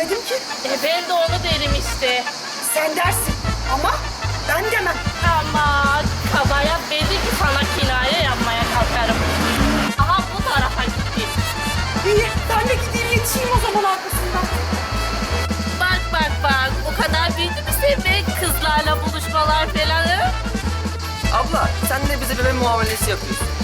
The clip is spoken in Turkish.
demedim ki. E ben de onu derim işte. Sen dersin ama ben demem. Ama kabaya belli ki sana kinaye yapmaya kalkarım. Aha bu tarafa gitti. İyi ben de gideyim yetişeyim o zaman arkasından. Bak bak bak o kadar büyüdü mü sevmek kızlarla buluşmalar falan. Abla sen de bize bebe muamelesi yapıyorsun